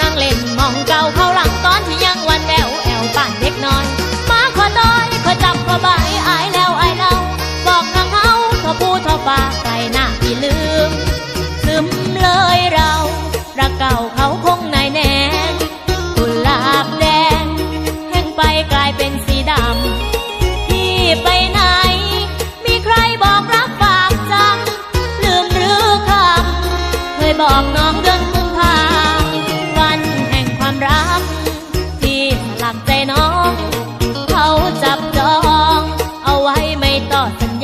นั่งเล่นมองเก่าเข้าหลังตอนที่ยังวันแววแอวป่านเด็กน้อย มาขอต้อยขอจับขอใบายอายแล้วอายเล่าบอกทางเฮาทอผู้ทอปากไกลหน้าพี่ลืมซึมเลยเรารักเก่าเขาคงนายแน่กุหลาบแดงแห้งไปกลายเป็นสีดำพี่ไปไหน มีใครบอกรักฝากจำลืมหรือคำเคยบอก หลักใจน้อง เขาจับจอง เอาไว้ไม่ต่อสัญญา